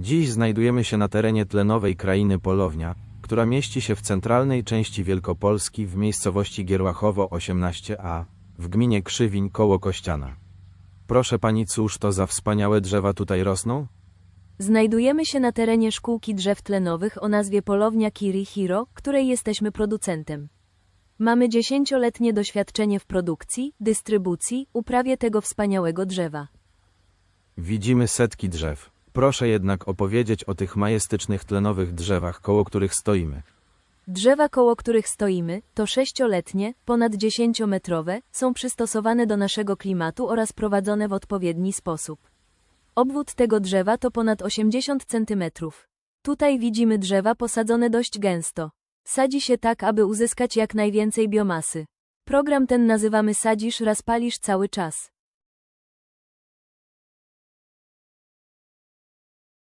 Dziś znajdujemy się na terenie tlenowej krainy Polownia, która mieści się w centralnej części Wielkopolski w miejscowości Gierłachowo 18a, w gminie Krzywiń koło Kościana. Proszę pani, cóż to za wspaniałe drzewa tutaj rosną? Znajdujemy się na terenie szkółki drzew tlenowych o nazwie Polownia Kiri Hiro, której jesteśmy producentem. Mamy dziesięcioletnie doświadczenie w produkcji, dystrybucji, uprawie tego wspaniałego drzewa. Widzimy setki drzew. Proszę jednak opowiedzieć o tych majestycznych tlenowych drzewach, koło których stoimy. Drzewa, koło których stoimy, to sześcioletnie, ponad dziesięciometrowe, są przystosowane do naszego klimatu oraz prowadzone w odpowiedni sposób. Obwód tego drzewa to ponad 80 cm. Tutaj widzimy drzewa posadzone dość gęsto. Sadzi się tak, aby uzyskać jak najwięcej biomasy. Program ten nazywamy Sadzisz raz palisz cały czas.